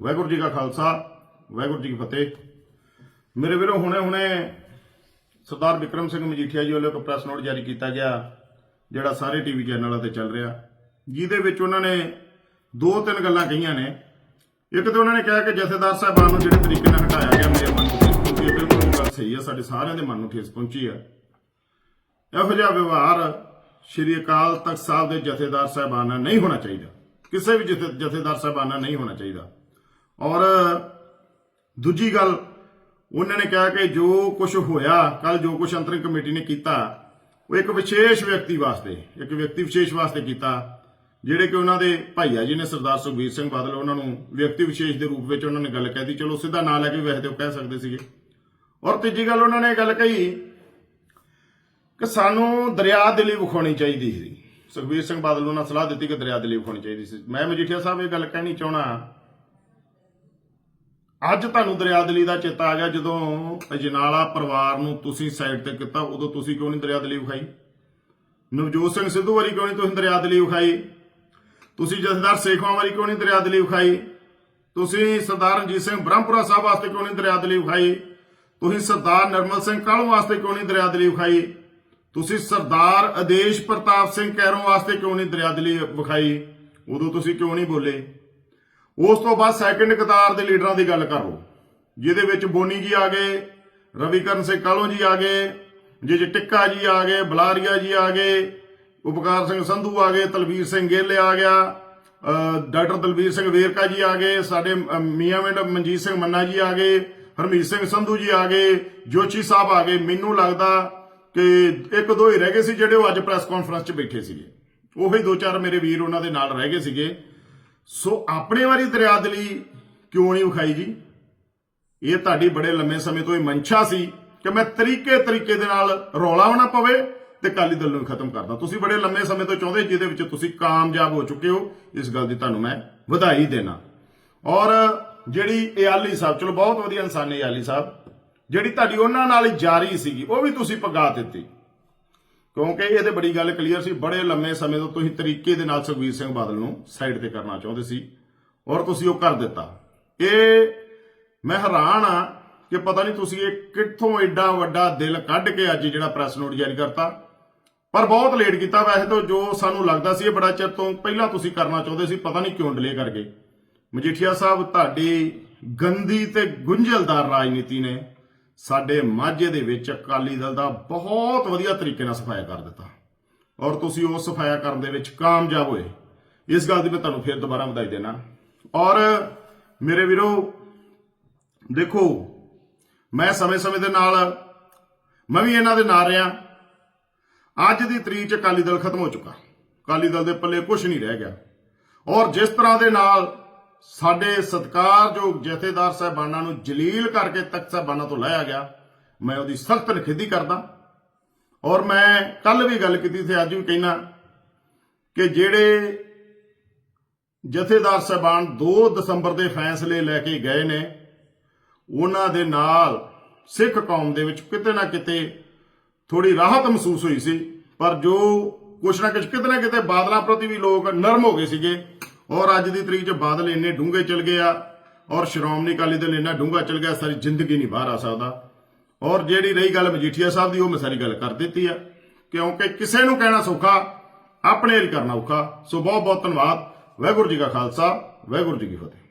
ਵਾਹਿਗੁਰੂ ਜੀ ਕਾ ਖਾਲਸਾ, ਵਾਹਿਗੁਰੂ ਜੀ ਕੀ ਫਤਿਹ। ਮੇਰੇ ਵੀਰੋ, ਹੁਣੇ ਹੁਣੇ ਸਰਦਾਰ ਵਿਕਰਮ ਸਿੰਘ ਮਜੀਠੀਆ ਜੀ ਵੱਲੋਂ ਇੱਕ ਪ੍ਰੈਸ ਨੋਟ ਜਾਰੀ ਕੀਤਾ ਗਿਆ, ਜਿਹੜਾ ਸਾਰੇ ਟੀਵੀ ਚੈਨਲਾਂ ਤੇ ਚੱਲ ਰਿਹਾ, ਜਿਹਦੇ ਵਿੱਚ ਉਹਨਾਂ ਨੇ ਦੋ ਤਿੰਨ ਗੱਲਾਂ ਕਹੀਆਂ ਨੇ। ਇੱਕ ਤਾਂ ਉਹਨਾਂ ਨੇ ਕਿਹਾ ਕਿ ਜਥੇਦਾਰ ਸਾਹਿਬਾਨ ਨੂੰ ਜਿਹੜੇ ਤਰੀਕੇ ਨਾਲ ਹਟਾਇਆ ਗਿਆ, ਮੇਰੇ ਮਨ ਨੂੰ ਠੇਸ ਪਹੁੰਚੀ ਹੈ, ਬਿਲਕੁਲ ਗੱਲ ਸਹੀ ਹੈ, ਸਾਡੇ ਸਾਰਿਆਂ ਦੇ ਮਨ ਨੂੰ ਠੇਸ ਪਹੁੰਚੀ ਹੈ। ਇਹੋ ਜਿਹਾ ਵਿਵਹਾਰ ਸ਼੍ਰੀ ਅਕਾਲ ਤਖਤ ਸਾਹਿਬ ਦੇ ਜਥੇਦਾਰ ਸਾਹਿਬਾਨ ਨਾਲ ਨਹੀਂ ਹੋਣਾ ਚਾਹੀਦਾ। ਕਿਸੇ ਵੀ ਜਥੇ- ਜਥੇਦਾਰ ਸਾਹਿਬਾਨ ਨਾਲ ਨਹੀਂ ਹੋਣਾ ਚਾਹੀਦਾ। ਔਰ ਦੂਜੀ ਗੱਲ, ਉਹਨਾਂ ਨੇ ਕਿਹਾ ਕਿ ਜੋ ਕੁਝ ਹੋਇਆ ਕੱਲ ਜੋ ਕੁਝ ਅੰਤਰਿਮ ਕਮੇਟੀ ਨੇ ਕੀਤਾ, ਉਹ ਇੱਕ ਵਿਸ਼ੇਸ਼ ਵਿਅਕਤੀ ਵਾਸਤੇ, ਇੱਕ ਵਿਅਕਤੀ ਵਿਸ਼ੇਸ਼ ਵਾਸਤੇ ਕੀਤਾ, ਜਿਹੜੇ ਕਿ ਉਹਨਾਂ ਦੇ ਭਾਈਆ ਜੀ ਨੇ ਸਰਦਾਰ ਸੁਖਬੀਰ ਸਿੰਘ ਬਾਦਲ, ਉਹਨਾਂ ਨੂੰ ਵਿਅਕਤੀ ਵਿਸ਼ੇਸ਼ ਦੇ ਰੂਪ ਵਿੱਚ ਉਹਨਾਂ ਨੇ ਗੱਲ ਕਹਿਤੀ ਚਲੋ, ਸਿੱਧਾ ਨਾਂ ਲੈ ਕੇ ਵੈਸੇ ਤੇ ਉਹ ਕਹਿ ਸਕਦੇ ਸੀਗੇ। ਔਰ ਤੀਜੀ ਗੱਲ ਉਹਨਾਂ ਨੇ ਗੱਲ ਕਹੀ ਕਿ ਸਾਨੂੰ ਦਰਿਆ ਦਿੱਲੀ ਵਿਖਾਉਣੀ ਚਾਹੀਦੀ ਸੀ। ਸੁਖਬੀਰ ਸਿੰਘ ਬਾਦਲ ਨੂੰ ਉਹਨਾਂ ਸਲਾਹ ਦਿੱਤੀ ਕਿ ਦਰਿਆ ਦਿੱਲੀ ਵਿਖਾਉਣੀ ਚਾਹੀਦੀ ਸੀ। ਮੈਂ ਮਜੀਠੀਆ ਸਾਹਿਬ ਇਹ ਗੱਲ ਕਹਿਣੀ ਚਾਹਣਾ ਅੱਜ ਤੁਹਾਨੂੰ ਦਰਿਆ ਦਿੱਲੀ ਦਾ ਚੇਤਾ ਆ ਗਿਆ, ਜਦੋਂ ਅਜਨਾਲਾ ਪਰਿਵਾਰ ਨੂੰ ਤੁਸੀਂ ਸਾਈਡ ਤੇ ਕੀਤਾ, ਉਦੋਂ ਤੁਸੀਂ ਕਿਉਂ ਨਹੀਂ ਦਰਿਆ ਦਿੱਲੀ ਵਿਖਾਈ? ਨਵਜੋਤ ਸਿੰਘ ਸਿੱਧੂ ਵਾਰੀ ਕਿਉਂ ਨਹੀਂ ਤੁਸੀਂ ਦਰਿਆ ਦਿੱਲੀ ਵਿਖਾਈ? ਤੁਸੀਂ ਜਥੇਦਾਰ ਸੇਖਵਾਂ ਵਾਰੀ ਕਿਉਂ ਨਹੀਂ ਦਰਿਆ ਦਿੱਲੀ ਵਿਖਾਈ? ਤੁਸੀਂ ਸਰਦਾਰ ਰਣਜੀਤ ਸਿੰਘ ਬ੍ਰਹਮਪੁਰਾ ਸਾਹਿਬ ਵਾਸਤੇ ਕਿਉਂ ਨਹੀਂ ਦਰਿਆ ਦਿੱਲੀ ਵਿਖਾਈ? ਤੁਸੀਂ ਸਰਦਾਰ ਨਰਮਲ ਸਿੰਘ ਕਾਹਲੋਂ ਵਾਸਤੇ ਕਿਉਂ ਨਹੀਂ ਦਰਿਆ ਦਿੱਲੀ ਵਿਖਾਈ? ਤੁਸੀਂ ਸਰਦਾਰ ਆਦੇਸ਼ ਪ੍ਰਤਾਪ ਸਿੰਘ ਕੈਰੋਂ ਵਾਸਤੇ ਕਿਉਂ ਨਹੀਂ ਦਰਿਆ ਦਿੱਲੀ ਵਿਖਾਈ? ਉਦੋਂ ਤੁਸੀਂ ਕਿਉਂ ਨਹੀਂ ਬੋਲੇ? ਉਸ ਤੋਂ ਬਾਅਦ ਸੈਕੰਡ ਕਤਾਰ ਦੇ ਲੀਡਰਾਂ ਦੀ ਗੱਲ ਕਰ ਲਓ। ਜਿਹਦੇ ਵਿੱਚ ਬੋਨੀ ਜੀ ਆ ਗਏ, ਰਵੀਕਰਨ ਸਿੰਘ ਕਾਲੋਂ ਜੀ ਆ ਗਏ ਜੇ ਜੇ ਟਿੱਕਾ ਜੀ ਆ ਗਏ, ਬਲਾਰੀਆ ਜੀ ਆ ਗਏ, ਉਪਕਾਰ ਸਿੰਘ ਸੰਧੂ ਆ ਗਏ, ਤਲਵੀਰ ਸਿੰਘ ਗਿੱਲ ਆ ਗਿਆ ਡਾਕਟਰ ਦਲਵੀਰ ਸਿੰਘ ਵੇਰਕਾ ਜੀ ਆ ਗਏ, ਸਾਡੇ ਮੀਆਂਵਿੰਡ ਮਨਜੀਤ ਸਿੰਘ ਮੰਨਾ ਜੀ ਆ ਗਏ, ਹਰਮੀਤ ਸਿੰਘ ਸੰਧੂ ਜੀ ਆ ਗਏ, ਜੋਸ਼ੀ ਸਾਹਿਬ ਆ ਗਏ। ਮੈਨੂੰ ਲੱਗਦਾ ਕਿ ਇੱਕ ਦੋ ਹੀ ਰਹਿ ਗਏ ਸੀ ਜਿਹੜੇ ਉਹ ਅੱਜ ਪ੍ਰੈਸ ਕਾਨਫਰੰਸ 'ਚ ਬੈਠੇ ਸੀਗੇ। ਉਹੀ ਦੋ ਚਾਰ ਮੇਰੇ ਵੀਰ ਉਹਨਾਂ ਦੇ ਨਾਲ ਰਹਿ ਗਏ ਸੀਗੇ। ਸੋ ਆਪਣੇ ਵਾਰੀ ਦਰਿਆ ਦਰਿਆਦਲੀ ਕਿਉਂ ਨਹੀਂ ਵਿਖਾਈ ਜੀ? ਇਹ ਤੁਹਾਡੀ ਬੜੇ ਲੰਮੇ ਸਮੇਂ ਤੋਂ ਇਹ ਮਨਸ਼ਾ ਸੀ ਕਿ ਮੈਂ ਤਰੀਕੇ ਤਰੀਕੇ ਦੇ ਨਾਲ ਰੌਲਾ ਹੋਣਾ ਪਵੇ ਤੇ ਕਾਲੀ ਦਲ ਨੂੰ ਖਤਮ ਕਰਦਾ। ਤੁਸੀਂ ਬੜੇ ਲੰਮੇ ਸਮੇਂ ਤੋਂ ਚਾਹੁੰਦੇ ਜਿਹਦੇ ਵਿੱਚ ਤੁਸੀਂ ਕਾਮਯਾਬ ਹੋ ਚੁੱਕੇ ਹੋ, ਇਸ ਗੱਲ ਦੀ ਤੁਹਾਨੂੰ ਮੈਂ ਵਧਾਈ ਦੇਣਾ। ਔਰ ਜਿਹੜੀ ਇਆਲੀ ਸਾਹਿਬ, ਚਲੋ ਬਹੁਤ ਵਧੀਆ ਇਨਸਾਨ ਹੈ ਇਆਲੀ ਸਾਹਿਬ, ਜਿਹੜੀ ਤੁਹਾਡੀ ਉਹਨਾਂ ਨਾਲ ਜਾਰੀ ਸੀਗੀ, ਉਹ ਵੀ ਤੁਸੀਂ ਪਗਾ ਦਿੱਤੀ। ਕਿਉਂਕਿ ਇਹ ਤੇ ਬੜੀ ਗੱਲ ਕਲੀਅਰ ਸੀ, ਬੜੇ ਲੰਮੇ ਸਮੇਂ ਤੋਂ ਤੁਸੀਂ ਤਰੀਕੇ ਦੇ ਨਾਲ ਸੁਖਬੀਰ ਸਿੰਘ ਬਾਦਲ ਨੂੰ ਸਾਈਡ ਤੇ ਕਰਨਾ ਚਾਹੁੰਦੇ ਸੀ ਔਰ ਤੁਸੀਂ ਉਹ ਕਰ ਦਿੱਤਾ। ਇਹ ਮੈਂ ਹੈਰਾਨ ਆ ਕਿ ਪਤਾ ਨਹੀਂ ਤੁਸੀਂ ਇਹ ਕਿੱਥੋਂ ਐਡਾ ਵੱਡਾ ਦਿਲ ਕੱਢ ਕੇ ਅੱਜ ਜਿਹੜਾ ਪ੍ਰੈਸ ਨੋਟ ਜਾਰੀ ਕਰਤਾ। ਪਰ ਬਹੁਤ ਲੇਟ ਕੀਤਾ ਵੈਸੇ ਤਾਂ ਜੋ ਸਾਨੂੰ ਲੱਗਦਾ ਸੀ ਇਹ ਬੜਾ ਚਿਰ ਤੋਂ ਪਹਿਲਾਂ ਤੁਸੀਂ ਕਰਨਾ ਚਾਹੁੰਦੇ ਸੀ, ਪਤਾ ਨਹੀਂ ਕਿਉਂ ਡਿਲੇ ਕਰ ਗਏ। ਮਜੀਠੀਆ ਸਾਹਿਬ, ਤੁਹਾਡੀ ਗੰਦੀ ਤੇ ਗੁੰਝਲਦਾਰ ਰਾਜਨੀਤੀ ਨੇ ਸਾਡੇ ਮਾਝੇ ਦੇ ਵਿੱਚ ਅਕਾਲੀ ਦਲ ਦਾ ਬਹੁਤ ਵਧੀਆ ਤਰੀਕੇ ਨਾਲ ਸਫਾਇਆ ਕਰ ਦਿੱਤਾ। ਔਰ ਤੁਸੀਂ ਉਹ ਸਫਾਇਆ ਕਰਨ ਦੇ ਵਿੱਚ ਕਾਮਯਾਬ ਹੋਏ। ਇਸ ਗੱਲ ਦੀ ਮੈਂ ਤੁਹਾਨੂੰ ਫਿਰ ਦੁਬਾਰਾ ਵਧਾਈ ਦੇਣਾ। ਔਰ ਮੇਰੇ ਵੀਰੋ, ਦੇਖੋ, ਮੈਂ ਸਮੇਂ-ਸਮੇਂ ਦੇ ਨਾਲ, ਮੈਂ ਵੀ ਇਹਨਾਂ ਦੇ ਨਾਲ ਰਿਹਾ। ਅੱਜ ਦੀ ਤਰੀਕ 'ਚ ਅਕਾਲੀ ਦਲ ਖਤਮ ਹੋ ਚੁੱਕਾ। ਅਕਾਲੀ ਦਲ ਦੇ ਪੱਲੇ ਕੁਝ ਨਹੀਂ ਰਹਿ ਗਿਆ। ਔਰ ਜਿਸ ਤਰ੍ਹਾਂ ਦੇ ਨਾਲ ਸਾਡੇ ਸਤਿਕਾਰਯੋਗ ਜਥੇਦਾਰ ਸਾਹਿਬਾਨਾਂ ਨੂੰ ਜਲੀਲ ਕਰਕੇ ਤਖਤ ਸਾਹਿਬਾਨਾਂ ਤੋਂ ਲਾਇਆ ਗਿਆ। ਮੈਂ ਉਹਦੀ ਸਖਤ ਨਿਖੇਧੀ ਕਰਦਾ। ਔਰ ਮੈਂ ਕੱਲ ਵੀ ਗੱਲ ਕੀਤੀ ਸੀ, ਅੱਜ ਵੀ ਕਹਿਣਾ ਕਿ ਜਿਹੜੇ ਜਥੇਦਾਰ ਸਾਹਿਬਾਨ 2 ਦਸੰਬਰ ਦੇ ਫੈਸਲੇ ਲੈ ਕੇ ਗਏ ਨੇ, ਉਹਨਾਂ ਦੇ ਨਾਲ ਸਿੱਖ ਕੌਮ ਦੇ ਵਿੱਚ ਕਿਤੇ ਨਾ ਕਿਤੇ ਥੋੜੀ ਰਾਹਤ ਮਹਿਸੂਸ ਹੋਈ ਸੀ, ਪਰ ਜੋ ਕੁਛ ਨਾ ਕੁਛ ਕਿਤੇ ਨਾ ਕਿਤੇ ਬਾਦਲਾਂ ਪ੍ਰਤੀ ਵੀ ਲੋਕ ਨਰਮ ਹੋ ਗਏ ਸੀਗੇ। ਔਰ ਅੱਜ ਦੀ ਤਰੀਕ 'ਚ ਬਾਦਲ ਇੰਨੇ ਡੂੰਘੇ ਚਲ ਗਏ ਆ, ਔਰ ਸ਼੍ਰੋਮਣੀ ਅਕਾਲੀ ਦਲ ਇੰਨਾ ਡੂੰਘਾ ਚਲ ਗਿਆ, ਸਾਰੀ ਜ਼ਿੰਦਗੀ ਨਹੀਂ ਬਾਹਰ ਆ ਸਕਦਾ। ਔਰ ਜਿਹੜੀ ਰਹੀ ਗੱਲ ਮਜੀਠੀਆ ਸਾਹਿਬ ਦੀ, ਉਹ ਮੈਂ ਸਾਰੀ ਗੱਲ ਕਰ ਦਿੱਤੀ ਆ। ਕਿਉਂਕਿ ਕਿਸੇ ਨੂੰ ਕਹਿਣਾ ਸੌਖਾ, ਆਪਣੇ ਲਈ ਕਰਨਾ ਔਖਾ। ਸੋ ਬਹੁਤ ਬਹੁਤ ਧੰਨਵਾਦ। ਵਾਹਿਗੁਰੂ ਜੀ ਕਾ ਖਾਲਸਾ, ਵਾਹਿਗੁਰੂ ਜੀ ਕੀ ਫਤਿਹ।